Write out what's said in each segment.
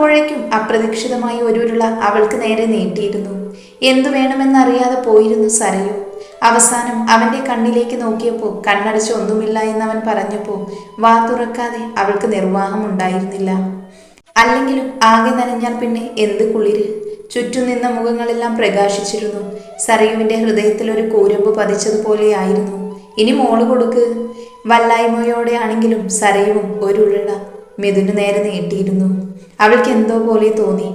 അപ്പോഴേക്കും അപ്രതീക്ഷിതമായി ഒരുരുള അവൾക്ക് നേരെ നീട്ടിയിരുന്നു. എന്തു വേണമെന്നറിയാതെ പോയിരുന്നു സരയു. അവസാനം അവന്റെ കണ്ണിലേക്ക് നോക്കിയപ്പോൾ കണ്ണടച്ച് ഒന്നുമില്ല എന്ന് അവൻ പറഞ്ഞപ്പോൾ വാ തുറക്കാതെ അവൾക്ക് നിർവാഹം ഉണ്ടായിരുന്നില്ല അല്ലെങ്കിലും ആകെ നനഞ്ഞാൽ പിന്നെ എന്ത് കുളിര്? ചുറ്റും നിന്ന മുഖങ്ങളെല്ലാം പ്രകാശിച്ചിരുന്നു. സരയുവിന്റെ ഹൃദയത്തിൽ ഒരു കൂരമ്പ് പതിച്ചതുപോലെയായിരുന്നു ഇനി മോൾ കൊടുക്ക്. വല്ലായ്മയോടെ ആണെങ്കിലും സരയുവും ഒരു ഉരുള മിഥുന് നേരെ നീട്ടിയിരുന്നു. അവൾക്ക് എന്തോ പോലെ തോന്നി.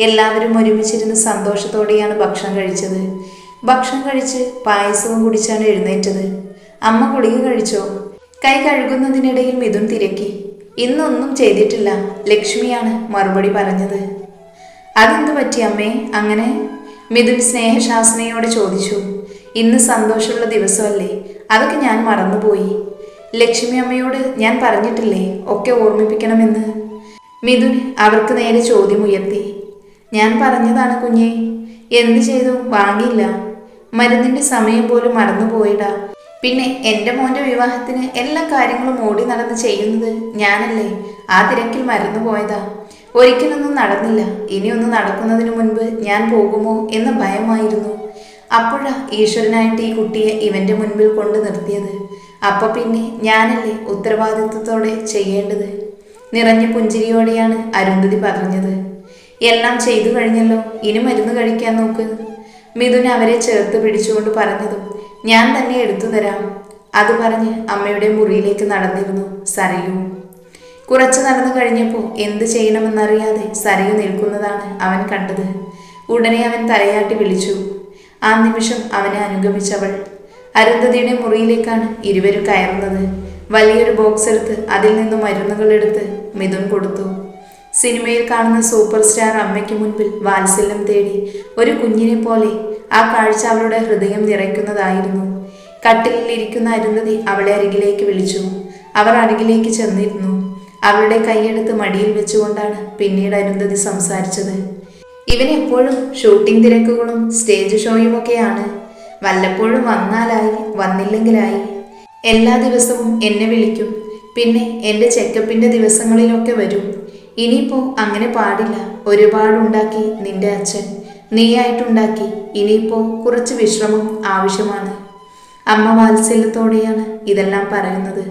എല്ലാവരും ഒരുമിച്ചിരുന്ന് സന്തോഷത്തോടെയാണ് ഭക്ഷണം കഴിച്ചത്. ഭക്ഷണം കഴിച്ച് പായസവും കുടിച്ചാണ് എഴുന്നേറ്റത്. അമ്മ ഗുളിക കഴിച്ചോ? കൈ കഴുകുന്നതിനിടയിൽ മിഥുൻ തിരക്കി. ഇന്നൊന്നും ചെയ്തിട്ടില്ല. ലക്ഷ്മിയാണ് മറുപടി പറഞ്ഞത്. അതെന്ത് പറ്റി അമ്മേ? അങ്ങനെ? മിഥുൻ സ്നേഹശാസനയോടെ ചോദിച്ചു. ഇന്ന് സന്തോഷമുള്ള ദിവസമല്ലേ? അതൊക്കെ ഞാൻ മറന്നുപോയി. ലക്ഷ്മി അമ്മയോട് ഞാൻ പറഞ്ഞിട്ടില്ലേ? ഒക്കെ ഓർമ്മിപ്പിക്കണമെന്ന്. മിഥുൻ അവർക്ക് നേരെ ചോദ്യമുയർത്തി ഞാൻ പറഞ്ഞതാണ് കുഞ്ഞെ എന്ത് ചെയ്തു? വാങ്ങിയില്ല. മരുന്നിന്റെ സമയം പോലും മറന്നുപോയിടാ പിന്നെ എന്റെ മോന്റെ വിവാഹത്തിന് എല്ലാ കാര്യങ്ങളും ഓടി നടന്ന് ചെയ്യുന്നത് ഞാനല്ലേ? ആ തിരക്കിൽ മറന്നുപോയതാ ഒരിക്കലൊന്നും നടന്നില്ല. ഇനിയൊന്നും നടക്കുന്നതിന് മുൻപ് ഞാൻ പോകുമോ എന്ന ഭയമായിരുന്നു. അപ്പോഴാ ഈശ്വരനായിട്ട് ഈ കുട്ടിയെ ഇവന്റെ മുൻപിൽ കൊണ്ടു നിർത്തിയത്. അപ്പൊ പിന്നെ ഞാനല്ലേ ഉത്തരവാദിത്വത്തോടെ ചെയ്യേണ്ടത്? നിറഞ്ഞ പുഞ്ചിരിയോടെയാണ് അരുന്ധതി പറഞ്ഞത്. എല്ലാം ചെയ്തു കഴിഞ്ഞല്ലോ ഇനി മരുന്ന് കഴിക്കാൻ നോക്ക്. മിഥുൻ അവരെ ചേർത്ത് പിടിച്ചുകൊണ്ട് പറഞ്ഞതും ഞാൻ തന്നെ എടുത്തു തരാം. അത് പറഞ്ഞ് അമ്മയുടെ മുറിയിലേക്ക് നടന്നിരുന്നു സരയു. കുറച്ച് നടന്നു കഴിഞ്ഞപ്പോൾ എന്ത് ചെയ്യണമെന്നറിയാതെ സരയു നിൽക്കുന്നതാണ് അവൻ കണ്ടത്. ഉടനെ അവൻ തലയാട്ടി വിളിച്ചു. ആ നിമിഷം അവനെ അനുഗമിച്ചവൾ. അരുന്ധതിയുടെ മുറിയിലേക്കാണ് ഇരുവരും കയറുന്നത്. വലിയൊരു ബോക്സ് എടുത്ത് അതിൽ നിന്നും മരുന്നുകൾ എടുത്ത് മിഥുൻ കൊടുത്തു. സിനിമയിൽ കാണുന്ന സൂപ്പർ സ്റ്റാർ അമ്മയ്ക്ക് മുൻപിൽ വാത്സല്യം തേടി ഒരു കുഞ്ഞിനെ പോലെ ആ കാഴ്ച അവളുടെ ഹൃദയം നിറയ്ക്കുന്നതായിരുന്നു. കട്ടിലിൽ ഇരിക്കുന്ന അരുന്ധതി അവളെ അരികിലേക്ക് വിളിച്ചു. അവർ അരികിലേക്ക് ചെന്നിരുന്നു. അവളുടെ കൈയെടുത്ത് മടിയിൽ വെച്ചുകൊണ്ടാണ് പിന്നീട് അരുന്ധതി സംസാരിച്ചത്. ഇവൻ എപ്പോഴും ഷൂട്ടിംഗ് തിരക്കുകളും സ്റ്റേജ് ഷോയും ഒക്കെയാണ്. വല്ലപ്പോഴും വന്നാലായി വന്നില്ലെങ്കിലായി. എല്ലാ ദിവസവും എന്നെ വിളിക്കും. പിന്നെ എന്റെ ചെക്കപ്പിന്റെ ദിവസങ്ങളിലൊക്കെ വരും. ഇനിയിപ്പോൾ അങ്ങനെ പാടില്ല. ഒരുപാടുണ്ടാക്കി നിന്റെ അച്ഛൻ. നീയായിട്ടുണ്ടാക്കി. ഇനിയിപ്പോൾ കുറച്ച് വിശ്രമം ആവശ്യമാണ്. അമ്മ വാത്സല്യത്തോടെയാണ് ഇതെല്ലാം പറയുന്നത്.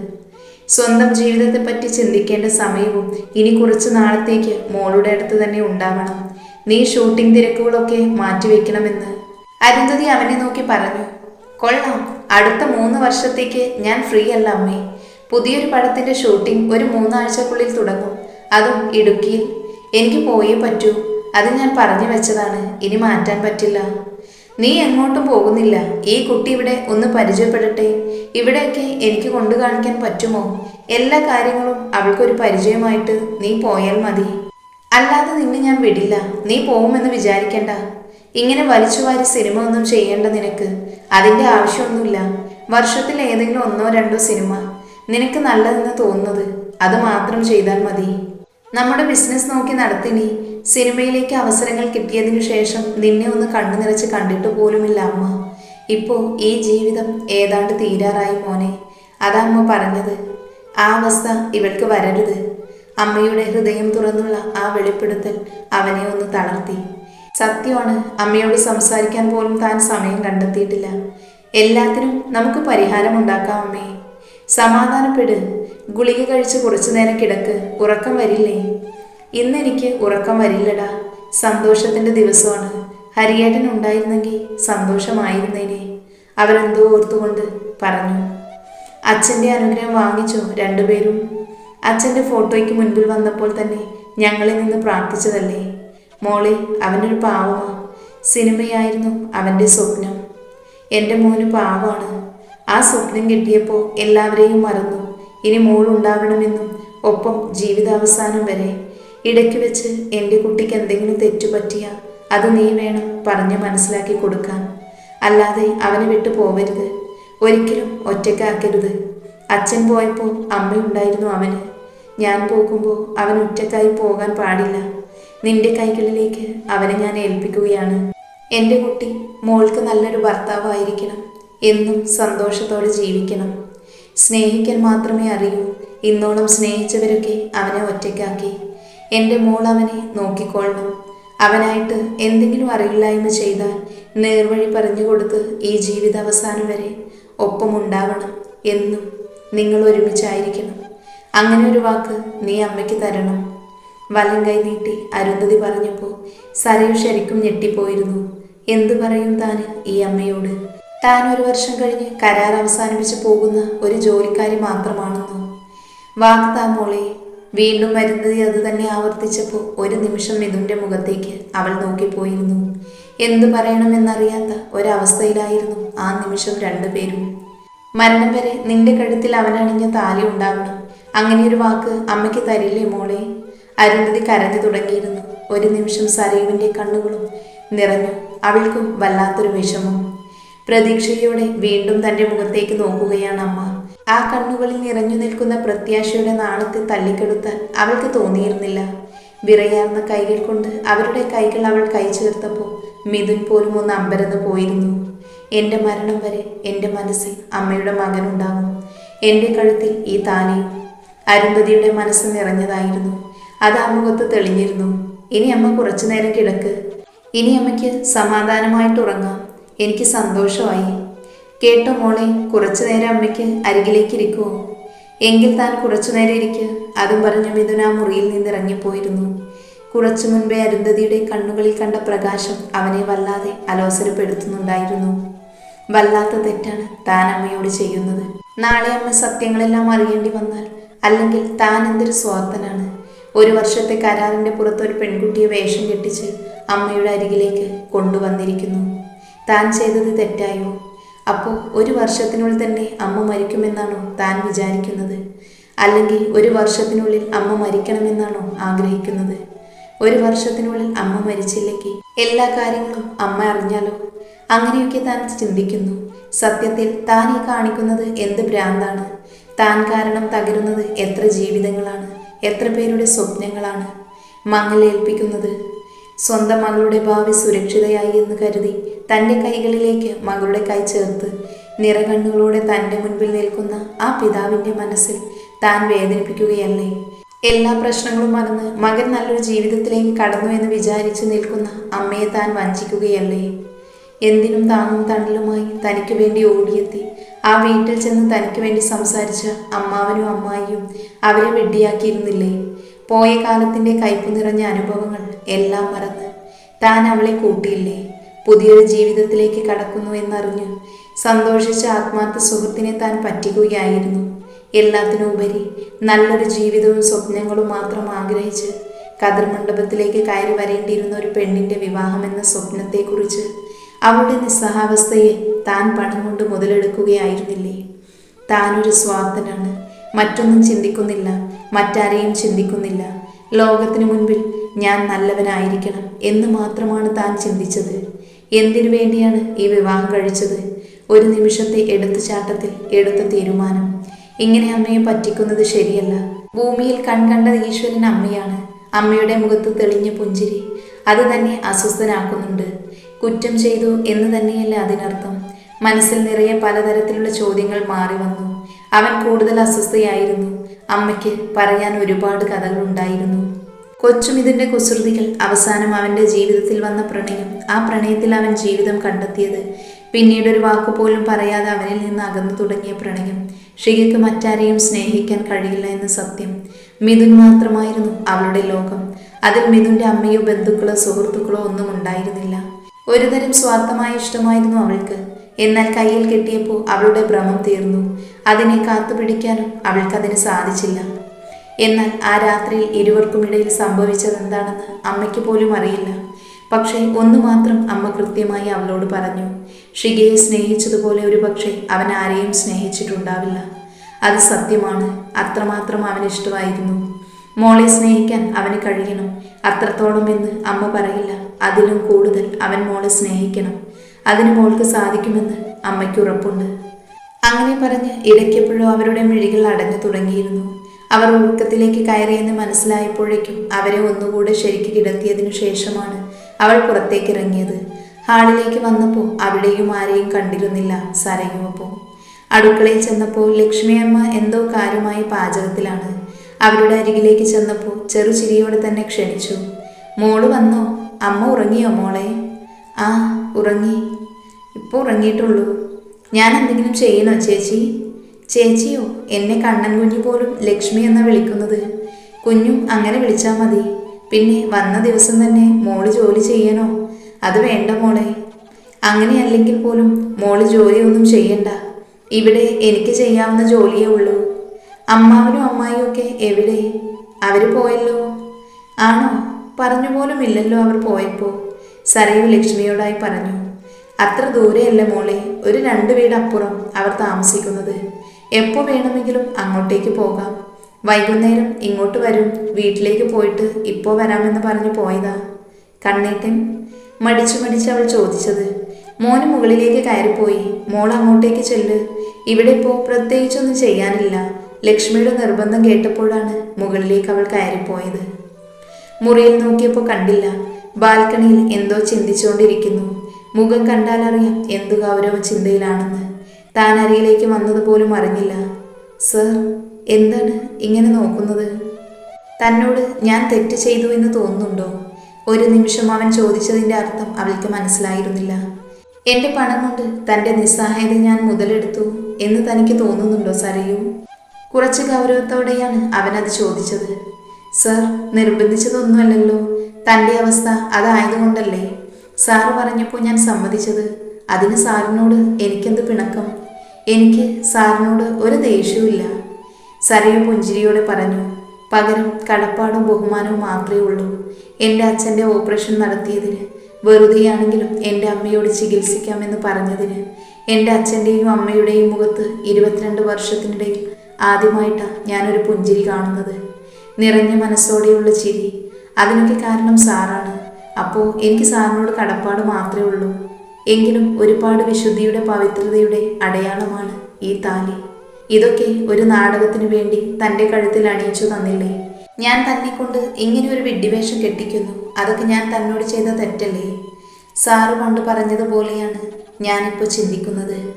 സ്വന്തം ജീവിതത്തെപ്പറ്റി ചിന്തിക്കേണ്ട സമയവും ഇനി കുറച്ച് നാളത്തേക്ക് മോളുടെ അടുത്ത് തന്നെ ഉണ്ടാവണം. നീ ഷൂട്ടിംഗ് തിരക്കുകളൊക്കെ മാറ്റിവെക്കണമെന്ന്. അരുന്ധതി അവനെ നോക്കി പറഞ്ഞു. കൊള്ളാം. അടുത്ത മൂന്ന് വർഷത്തേക്ക് ഞാൻ ഫ്രീ അല്ല അമ്മേ. പുതിയൊരു പടത്തിന്റെ ഷൂട്ടിംഗ് ഒരു മൂന്നാഴ്ചക്കുള്ളിൽ തുടങ്ങും. അതും ഇടുക്കിയിൽ. എനിക്ക് പോയേ പറ്റൂ. അത് ഞാൻ പറഞ്ഞു വെച്ചതാണ്. ഇനി മാറ്റാൻ പറ്റില്ല. നീ എങ്ങോട്ടും പോകുന്നില്ല. ഈ കുട്ടി ഇവിടെ ഒന്ന് പരിചയപ്പെടട്ടെ. ഇവിടെയൊക്കെ എനിക്ക് കൊണ്ടു കാണിക്കാൻ പറ്റുമോ? എല്ലാ കാര്യങ്ങളും അവൾക്കൊരു പരിചയമായിട്ട് നീ പോയാൽ മതി. അല്ലാതെ നിന്നെ ഞാൻ വിടില്ല. നീ പോകുമെന്ന് വിചാരിക്കണ്ട. ഇങ്ങനെ വലിച്ചുവാരി സിനിമ ഒന്നും ചെയ്യേണ്ട നിനക്ക്. അതിന്റെ ആവശ്യമൊന്നുമില്ല. വർഷത്തിൽ ഏതെങ്കിലും ഒന്നോ രണ്ടോ സിനിമ. നിനക്ക് നല്ലതെന്ന് തോന്നുന്നത് അത് മാത്രം ചെയ്താൽ മതി. നമ്മുടെ ബിസിനസ് നോക്കി നടത്തിനി. സിനിമയിലേക്ക് അവസരങ്ങൾ കിട്ടിയതിനു ശേഷം നിന്നെ ഒന്ന് കണ്ണു നിറച്ച് കണ്ടിട്ട് പോലുമില്ല അമ്മ. ഇപ്പോൾ ഈ ജീവിതം ഏതാണ്ട് തീരാറായി മോനെ. അതാ അമ്മ പറഞ്ഞത്. ആ അവസ്ഥ ഇവൾക്ക് വരരുത്. അമ്മയുടെ ഹൃദയം തുറന്നുള്ള ആ വെളിപ്പെടുത്തൽ അവനെ ഒന്ന് തളർത്തി. സത്യമാണ്. അമ്മയോട് സംസാരിക്കാൻ പോലും താൻ സമയം കണ്ടെത്തിയിട്ടില്ല. എല്ലാത്തിനും നമുക്ക് പരിഹാരമുണ്ടാക്കാം അമ്മേ. സമാധാനപ്പെട്. ഗുളിക കഴിച്ച് കുറച്ചു നേരം കിടക്ക്. ഉറക്കം വരില്ലേ? ഇന്ന് എനിക്ക് ഉറക്കം വരില്ലടാ. സന്തോഷത്തിന്റെ ദിവസമാണ്. ഹരിയേട്ടൻ ഉണ്ടായിരുന്നെങ്കിൽ സന്തോഷമായിരുന്നേനെ. അവരെന്തോ ഓർത്തുകൊണ്ട് പറഞ്ഞു. അച്ഛന്റെ അനുഗ്രഹം വാങ്ങിച്ചു രണ്ടുപേരും. അച്ഛന്റെ ഫോട്ടോയ്ക്ക് മുൻപിൽ വന്നപ്പോൾ തന്നെ ഞങ്ങളിൽ നിന്ന് പ്രാർത്ഥിച്ചതല്ലേ? മോളെ അവനൊരു പാവമാ സിനിമയായിരുന്നു അവന്റെ സ്വപ്നം. എന്റെ മോന് പാവമാണ് ആ സ്വപ്നം കിട്ടിയപ്പോൾ എല്ലാവരെയും മറന്നു. ഇനി മോളുണ്ടാവണമെന്നും ഒപ്പം ജീവിതാവസാനം വരെ. ഇടയ്ക്ക് വെച്ച് എന്റെ കുട്ടിക്ക് എന്തെങ്കിലും തെറ്റു പറ്റിയ അത് നീ വേണം പറഞ്ഞ് മനസ്സിലാക്കി കൊടുക്കാൻ. അല്ലാതെ അവനെ വിട്ടു പോവരുത്. ഒരിക്കലും ഒറ്റക്കാക്കരുത് അച്ഛൻ പോയപ്പോൾ അമ്മയുണ്ടായിരുന്നു അവന്. ഞാൻ പോകുമ്പോൾ അവൻ ഒറ്റക്കായി പോകാൻ പാടില്ല. നിന്റെ കൈകളിലേക്ക് അവനെ ഞാൻ ഏൽപ്പിക്കുകയാണ്. എന്റെ കുട്ടി മോൾക്ക് നല്ലൊരു ഭർത്താവായിരിക്കണം എന്നും സന്തോഷത്തോടെ ജീവിക്കണം. സ്നേഹിക്കാൻ മാത്രമേ അറിയൂ. ഇന്നോളം സ്നേഹിച്ചവരൊക്കെ അവനെ ഒറ്റയ്ക്കാക്കി. എന്റെ മോൾ അവനെ നോക്കിക്കൊള്ളണം. അവനായിട്ട് എന്തെങ്കിലും അറിയില്ലായ്മ ചെയ്താൽ നേർവഴി പറഞ്ഞു കൊടുത്ത് ഈ ജീവിത അവസാനം വരെ ഒപ്പമുണ്ടാവണം എന്നും നിങ്ങൾ ഒരുമിച്ചായിരിക്കണം. അങ്ങനെ ഒരു വാക്ക് നീ അമ്മയ്ക്ക് തരണം. വലം കൈ നീട്ടി അരുന്ധതി പറഞ്ഞപ്പോൾ സരയു ശരിക്കും ഞെട്ടിപ്പോയിരുന്നു. എന്തു പറയും താൻ ഈ അമ്മയോട്? താൻ ഒരു വർഷം കഴിഞ്ഞ് കരാർ അവസാനിപ്പിച്ച് പോകുന്ന ഒരു ജോലിക്കാരി മാത്രമാണെന്നോ? വാക്ക് താ മോളെ. വീണ്ടും വരുന്നത് അത് തന്നെ ആവർത്തിച്ചപ്പോൾ ഒരു നിമിഷം മിഥുന്റെ മുഖത്തേക്ക് അവൾ നോക്കിപ്പോയിരുന്നു. എന്തു പറയണമെന്നറിയാത്ത ഒരവസ്ഥയിലായിരുന്നു ആ നിമിഷം രണ്ടുപേരും. മരണം വരെ നിന്റെ കഴുത്തിൽ അവനണിഞ്ഞ താലി ഉണ്ടാവണം. അങ്ങനെ ഒരു വാക്ക് അമ്മയ്ക്ക് തരില്ലേ മോളെ? അരുന്ധതി കരഞ്ഞു തുടങ്ങിയിരുന്നു. ഒരു നിമിഷം സരീവിന്റെ കണ്ണുകളും നിറഞ്ഞു. അവൾക്കും വല്ലാത്തൊരു വിഷമം. പ്രതീക്ഷയോടെ വീണ്ടും തന്റെ മുഖത്തേക്ക് നോക്കുകയാണ് അമ്മ. ആ കണ്ണുകളിൽ നിറഞ്ഞു നിൽക്കുന്ന പ്രത്യാശയുടെ നാണത്തെ തള്ളിക്കെടുത്താൻ അവൾക്ക് തോന്നിയിരുന്നില്ല. വിറയാർന്ന കൈകൾ കൊണ്ട് അവരുടെ കൈകൾ അവൾ കൈ ചേർത്തപ്പോൾ മിഥുൻ പോലും ഒന്ന് അമ്പരന്ന് പോയിരുന്നു. എന്റെ മരണം വരെ എന്റെ മനസ്സിൽ അമ്മയുടെ മകനുണ്ടാകും. എന്റെ കഴുത്തിൽ ഈ താലിയും അരുന്ധതിയുടെ മനസ്സ് നിറഞ്ഞതായിരുന്നു. അത് ആ മുഖത്ത് തെളിഞ്ഞിരുന്നു. ഇനി അമ്മ കുറച്ചു നേരം കിടക്ക്. ഇനി അമ്മയ്ക്ക് സമാധാനമായിട്ട് ഉറങ്ങാം. എനിക്ക് സന്തോഷമായി. കേട്ടോ മോളെ കുറച്ചു നേരം അമ്മയ്ക്ക് അരികിലേക്ക് ഇരിക്കുമോ എങ്കിൽ താൻ കുറച്ചു നേരം ഇരിക്കുക അതും പറഞ്ഞ മിഥുന ആ മുറിയിൽ നിന്ന് ഇറങ്ങിപ്പോയിരുന്നു കുറച്ചു മുൻപേ അരുന്ധതിയുടെ കണ്ണുകളിൽ കണ്ട പ്രകാശം അവനെ വല്ലാതെ അലോസരപ്പെടുത്തുന്നുണ്ടായിരുന്നു. വല്ലാത്ത തെറ്റാണ് താൻ അമ്മയോട് ചെയ്യുന്നത്. നാളെ അമ്മ സത്യങ്ങളെല്ലാം അറിയേണ്ടി വന്നാൽ അല്ലെങ്കിൽ താൻ എന്തൊരു സ്വാർത്ഥനാണ്. ഒരു വർഷത്തെ കരാറിന്റെ പുറത്ത് ഒരു പെൺകുട്ടിയെ വേഷം കെട്ടിച്ച് അമ്മയുടെ അരികിലേക്ക് കൊണ്ടുവന്നിരിക്കുന്നു. താൻ ചെയ്തത് തെറ്റായോ? അപ്പോൾ ഒരു വർഷത്തിനുള്ളിൽ തന്നെ അമ്മ മരിക്കുമെന്നാണോ താൻ വിചാരിക്കുന്നത്? അല്ലെങ്കിൽ ഒരു വർഷത്തിനുള്ളിൽ അമ്മ മരിക്കണമെന്നാണോ ആഗ്രഹിക്കുന്നത്? ഒരു വർഷത്തിനുള്ളിൽ അമ്മ മരിച്ചില്ലെങ്കിൽ എല്ലാ കാര്യങ്ങളും അമ്മ അറിഞ്ഞാലോ? അങ്ങനെയൊക്കെ താൻ ചിന്തിക്കുന്നു. സത്യത്തിൽ താൻ ഈ കാണിക്കുന്നത് എന്ത് ഭ്രാന്താണ്? താൻ കാരണം തകരുന്നത് എത്ര ജീവിതങ്ങളാണ്? എത്ര പേരുടെ സ്വപ്നങ്ങളാണ് മങ്ങലേൽപ്പിക്കുന്നത് സ്വന്തം മകളുടെ ഭാവി സുരക്ഷിതയായി എന്ന് കരുതി തന്റെ കൈകളിലേക്ക് മകളുടെ കൈ ചേർത്ത് നിറകണ്ണുകളോടെ തന്റെ മുൻപിൽ നിൽക്കുന്ന ആ പിതാവിന്റെ മനസ്സിൽ താൻ വേദനിപ്പിക്കുകയല്ലേ? എല്ലാ പ്രശ്നങ്ങളും മറന്ന് മകൻ നല്ലൊരു ജീവിതത്തിലേക്ക് കടന്നു എന്ന് വിചാരിച്ച് നിൽക്കുന്ന അമ്മയെ താൻ വഞ്ചിക്കുകയല്ലേ? എന്തിനും താങ്ങും തണലുമായി തനിക്ക് വേണ്ടി ഓടിയെത്തി ആ വീട്ടിൽ ചെന്ന് തനിക്ക് വേണ്ടി സംസാരിച്ച അമ്മാവനും അമ്മായിയും അവരെ വെട്ടിയാക്കിയിരുന്നില്ലേ പോയ കാലത്തിന്റെ കയ്പ് നിറഞ്ഞ അനുഭവങ്ങൾ എല്ലാം മറന്ന് താൻ അവളെ കൂട്ടിയില്ലേ? പുതിയൊരു ജീവിതത്തിലേക്ക് കടക്കുന്നു എന്നറിഞ്ഞു സന്തോഷിച്ച ആത്മാർത്ഥ സുഹൃത്തിനെ താൻ പറ്റിക്കുകയായിരുന്നു. എല്ലാത്തിനുപരി നല്ലൊരു ജീവിതവും സ്വപ്നങ്ങളും മാത്രം ആഗ്രഹിച്ച് കതിർമണ്ഡപത്തിലേക്ക് കയറി വരേണ്ടിയിരുന്ന ഒരു പെണ്ണിന്റെ വിവാഹമെന്ന സ്വപ്നത്തെക്കുറിച്ച് അവളുടെ നിസ്സഹാവസ്ഥയെ താൻ പണം കൊണ്ട് മുതലെടുക്കുകയായിരുന്നില്ലേ? താനൊരു സ്വാർത്ഥനാണ്. മറ്റൊന്നും ചിന്തിക്കുന്നില്ല. മറ്റാരെയും ചിന്തിക്കുന്നില്ല. ലോകത്തിനു മുൻപിൽ ഞാൻ നല്ലവനായിരിക്കണം എന്ന് മാത്രമാണ് താൻ ചിന്തിച്ചത്. എന്തിനു വേണ്ടിയാണ് ഈ വിവാഹം കഴിച്ചത്? ഒരു നിമിഷത്തെ എടുത്തുചാട്ടത്തിൽ എടുത്ത തീരുമാനം. ഇങ്ങനെ അമ്മയെ പറ്റിക്കുന്നത് ശരിയല്ല. ഭൂമിയിൽ കൺകണ്ട ഈശ്വരൻ അമ്മയാണ്. അമ്മയുടെ മുഖത്ത് തെളിഞ്ഞ പുഞ്ചിരി. അത് തന്നെ അസ്വസ്ഥനാക്കുന്നുണ്ട്. കുറ്റം ചെയ്തു എന്ന് തന്നെയല്ല അതിനർത്ഥം? മനസ്സിൽ നിറയെ പലതരത്തിലുള്ള ചോദ്യങ്ങൾ മാറി വന്നു. അവൻ കൂടുതൽ അസ്വസ്ഥയായിരുന്നു. അമ്മയ്ക്ക് പറയാൻ ഒരുപാട് കഥകളുണ്ടായിരുന്നു കൊച്ചും ഇതിന്റെ കുസൃതികൾ അവസാനം അവന്റെ ജീവിതത്തിൽ വന്ന പ്രണയം ആ പ്രണയത്തിൽ അവൻ ജീവിതം കണ്ടെത്തിയത്. പിന്നീട് ഒരു വാക്കുപോലും പറയാതെ അവനിൽ നിന്ന് അകന്നു തുടങ്ങിയ പ്രണയം. ഷികയ്ക്ക് മറ്റാരെയും സ്നേഹിക്കാൻ കഴിയില്ല എന്ന സത്യം. മിഥുൻ മാത്രമായിരുന്നു അവളുടെ ലോകം. അതിൽ മിഥുന്റെ അമ്മയോ ബന്ധുക്കളോ സുഹൃത്തുക്കളോ ഒന്നും ഉണ്ടായിരുന്നില്ല. ഒരുതരം സ്വാർത്ഥമായ ഇഷ്ടമായിരുന്നു അവൾക്ക്. എന്നാൽ കയ്യിൽ കിട്ടിയപ്പോൾ അവളുടെ ഭ്രമം തീർന്നു. അതിനെ കാത്തുപിടിക്കാനും അവൾക്കതിന് സാധിച്ചില്ല. എന്നാൽ ആ രാത്രിയിൽ ഇരുവർക്കുമിടയിൽ സംഭവിച്ചതെന്താണെന്ന് അമ്മയ്ക്ക് പോലും അറിയില്ല. പക്ഷേ ഒന്നു മാത്രം അമ്മ കൃത്യമായി അവളോട് പറഞ്ഞു ഷിഗയെ സ്നേഹിച്ചതുപോലെ ഒരു പക്ഷേ അവൻ ആരെയും സ്നേഹിച്ചിട്ടുണ്ടാവില്ല. അത് സത്യമാണ്. അത്രമാത്രം അവന് ഇഷ്ടമായിരുന്നു. മോളെ സ്നേഹിക്കാൻ അവന് കഴിയണം. അത്രത്തോളം എന്ന് അമ്മ പറയില്ല. അതിലും കൂടുതൽ അവൻ മോളെ സ്നേഹിക്കണം. അതിന് മോൾക്ക് സാധിക്കുമെന്ന് അമ്മയ്ക്ക് ഉറപ്പുണ്ട്. അങ്ങനെ പറഞ്ഞ് ഇടയ്ക്കെപ്പോഴും അവരുടെ മിഴികൾ അടഞ്ഞു തുടങ്ങിയിരുന്നു. അവർ ഉറക്കത്തിലേക്ക് കയറിയെന്ന് മനസ്സിലായപ്പോഴേക്കും അവരെ ഒന്നുകൂടെ ശരിക്ക് കിടത്തിയതിനു ശേഷമാണ് അവൾ പുറത്തേക്ക് ഇറങ്ങിയത് ഹാളിലേക്ക് വന്നപ്പോൾ അവിടെയും ആരെയും കണ്ടിരുന്നില്ല സരയുമപ്പോൾ അടുക്കളയിൽ ചെന്നപ്പോൾ ലക്ഷ്മിയമ്മ എന്തോ കാര്യമായി പാചകത്തിലാണ്. അവരുടെ അരികിലേക്ക് ചെന്നപ്പോൾ ചെറുചിരിയോടെ തന്നെ ക്ഷണിച്ചു. മോൾ വന്നോ? അമ്മ ഉറങ്ങിയോ മോളെ? ആ ഉറങ്ങി. ഇപ്പോൾ ഉറങ്ങിയിട്ടുള്ളൂ. ഞാൻ എന്തെങ്കിലും ചെയ്യണോ ചേച്ചി? ചേച്ചിയോ? എന്നെ കണ്ണൻ കുഞ്ഞു പോലും ലക്ഷ്മി എന്ന വിളിക്കുന്നത്. കുഞ്ഞും അങ്ങനെ വിളിച്ചാൽ മതി. പിന്നെ വന്ന ദിവസം തന്നെ മോൾ ജോലി ചെയ്യണോ? അത് വേണ്ട മോളെ. അങ്ങനെയല്ലെങ്കിൽ പോലും മോൾ ജോലിയൊന്നും ചെയ്യണ്ട. ഇവിടെ എനിക്ക് ചെയ്യാവുന്ന ജോലിയേ ഉള്ളൂ. അമ്മാവനും അമ്മായിയും ഒക്കെ എവിടെ? അവർ പോയല്ലോ? ആണോ? പറഞ്ഞു പോലും ഇല്ലല്ലോ അവർ പോയപ്പോൾ സരയു ലക്ഷ്മിയോടായി പറഞ്ഞു അത്ര ദൂരെയല്ല മോളെ ഒരു രണ്ട് വീട് അപ്പുറം അവർ താമസിക്കുന്നത്. എപ്പോൾ വേണമെങ്കിലും അങ്ങോട്ടേക്ക് പോകാം. വൈകുന്നേരം ഇങ്ങോട്ട് വരും വീട്ടിലേക്ക് പോയിട്ട് ഇപ്പോൾ വരാമെന്ന് പറഞ്ഞു പോയതാ. കണ്ണേട്ടൻ മടിച്ചു മടിച്ച് അവൾ ചോദിച്ചത്. മോന് മുകളിലേക്ക് കയറിപ്പോയി മോൾ അങ്ങോട്ടേക്ക് ചെല്ല്. ഇവിടെ ഇപ്പോൾ പ്രത്യേകിച്ചൊന്നും ചെയ്യാനില്ല. ലക്ഷ്മിയുടെ നിർബന്ധം കേട്ടപ്പോഴാണ് മുകളിലേക്ക് അവൾ കയറിപ്പോയത്. മുറിയിൽ നോക്കിയപ്പോൾ കണ്ടില്ല ബാൽക്കണിയിൽ എന്തോ ചിന്തിച്ചുകൊണ്ടിരിക്കുന്നു. മുഖം കണ്ടാലറിയാം എന്തു ഗൗരവ ചിന്തയിലാണെന്ന് താൻ അരിയിലേക്ക് വന്നതുപോലും അറിഞ്ഞില്ല. സർ എന്താണ് ഇങ്ങനെ നോക്കുന്നത്? തന്നോട് ഞാൻ തെറ്റ് ചെയ്തു എന്ന് തോന്നുന്നുണ്ടോ? ഒരു നിമിഷം അവൻ ചോദിച്ചതിന്റെ അർത്ഥം അവൾക്ക് മനസ്സിലായിരുന്നില്ല. എന്റെ പണം കൊണ്ട് തന്റെ നിസ്സഹായത ഞാൻ മുതലെടുത്തു എന്ന് തനിക്ക് തോന്നുന്നുണ്ടോ സരയു? കുറച്ച് ഗൗരവത്തോടെയാണ് അവനത് ചോദിച്ചത്. സർ നിർബന്ധിച്ചതൊന്നുമല്ലല്ലോ. തന്റെ അവസ്ഥ അതായതുകൊണ്ടല്ലേ? സാറ് പറഞ്ഞപ്പോൾ ഞാൻ സമ്മതിച്ചത്. അതിന് സാറിനോട് എനിക്കെന്ത് പിണക്കം? എനിക്ക് സാറിനോട് ഒരു ദേഷ്യവുമില്ല. സരയു പുഞ്ചിരിയോടെ പറഞ്ഞു പകരം കടപ്പാടും ബഹുമാനവും മാത്രമേ ഉള്ളൂ. എന്റെ അച്ഛന്റെ ഓപ്പറേഷൻ നടത്തിയതിന് വെറുതെയാണെങ്കിലും എന്റെ അമ്മയോട് ചികിത്സിക്കാമെന്ന് പറഞ്ഞതിന് എന്റെ അച്ഛന്റെയും അമ്മയുടെയും മുഖത്ത് ഇരുപത്തിരണ്ട് വർഷത്തിനിടയിൽ ആദ്യമായിട്ടാണ് ഞാനൊരു പുഞ്ചിരി കാണുന്നത്. നിറഞ്ഞ മനസ്സോടെയുള്ള ചിരി അതിനൊക്കെ കാരണം സാറാണ്. അപ്പോൾ എനിക്ക് സാറിനോട് കടപ്പാട് മാത്രമേ ഉള്ളൂ. എങ്കിലും ഒരുപാട് വിശുദ്ധിയുടെ പവിത്രതയുടെ അടയാളമാണ് ഈ താലി. ഇതൊക്കെ ഒരു നാടകത്തിനു വേണ്ടി തന്റെ കഴുത്തിൽ അണിയിച്ചു തന്നില്ലേ? ഞാൻ തന്നെ കൊണ്ട് ഇങ്ങനെ ഒരു വിഡ്ഢിവേഷം കെട്ടിക്കുന്നു. അതൊക്കെ ഞാൻ തന്നോട് ചെയ്ത തെറ്റല്ലേ? സാറ് പണ്ട് പറഞ്ഞതുപോലെയാണ് ഞാനിപ്പോൾ ചിന്തിക്കുന്നത്.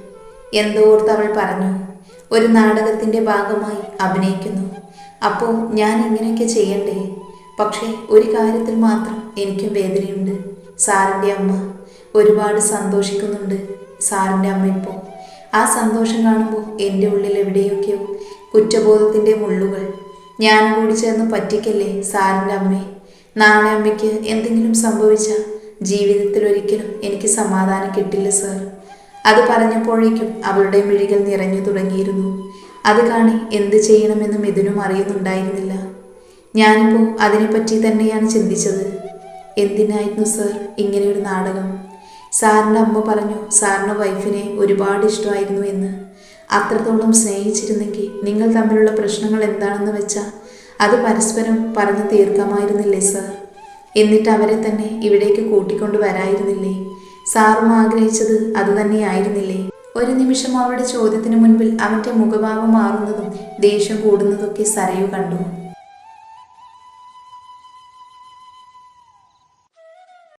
എന്തോർത്ത് അവൾ പറഞ്ഞു. ഒരു നാടകത്തിന്റെ ഭാഗമായി അഭിനയിക്കുന്നു. അപ്പോൾ ഞാൻ ഇങ്ങനെയൊക്കെ ചെയ്യണ്ടേ? പക്ഷേ ഒരു കാര്യത്തിൽ മാത്രം എനിക്കും വേദനയുണ്ട്. സാറിന്റെ അമ്മ ഒരുപാട് സന്തോഷിക്കുന്നുണ്ട് സാറിന്റെ അമ്മ ഇപ്പോൾ ആ സന്തോഷം കാണുമ്പോൾ എന്റെ ഉള്ളിൽ എവിടെയൊക്കെയോ കുറ്റബോധത്തിന്റെ മുള്ളുകൾ. ഞാൻ കൂടി ചേർന്ന് പറ്റിക്കല്ലേ സാറിന്റെ അമ്മേ നാളെ അമ്മയ്ക്ക് എന്തെങ്കിലും സംഭവിച്ച ജീവിതത്തിൽ ഒരിക്കലും എനിക്ക് സമാധാനം കിട്ടില്ല സാർ. അത് പറഞ്ഞപ്പോഴേക്കും അവളുടെ മിഴികൾ നിറഞ്ഞു തുടങ്ങിയിരുന്നു. അത് കാണി എന്ത് ചെയ്യണമെന്നും ഇതിനും അറിയുന്നുണ്ടായിരുന്നില്ല. ഞാനിപ്പോൾ അതിനെപ്പറ്റി തന്നെയാണ് ചിന്തിച്ചത്. എന്തിനായിരുന്നു സർ ഇങ്ങനെയൊരു നാടകം? സാറിന്റെ അമ്മ പറഞ്ഞു സാറിന്റെ വൈഫിനെ ഒരുപാട് ഇഷ്ടമായിരുന്നു എന്ന്. അത്രത്തോളം സ്നേഹിച്ചിരുന്നെങ്കിൽ നിങ്ങൾ തമ്മിലുള്ള പ്രശ്നങ്ങൾ എന്താണെന്ന് വെച്ചാൽ അത് പരസ്പരം പറഞ്ഞു തീർക്കാമായിരുന്നില്ലേ സർ? എന്നിട്ട് അവരെ തന്നെ ഇവിടേക്ക് കൂട്ടിക്കൊണ്ട് വരായിരുന്നില്ലേ? സാറും ആഗ്രഹിച്ചത് അതുതന്നെയായിരുന്നില്ലേ ഒരു നിമിഷം അവളുടെ ചോദ്യത്തിന് മുൻപിൽ അവന്റെ മുഖഭാവം മാറുന്നതും ദേഷ്യം കൂടുന്നതൊക്കെ സരയു കണ്ടു.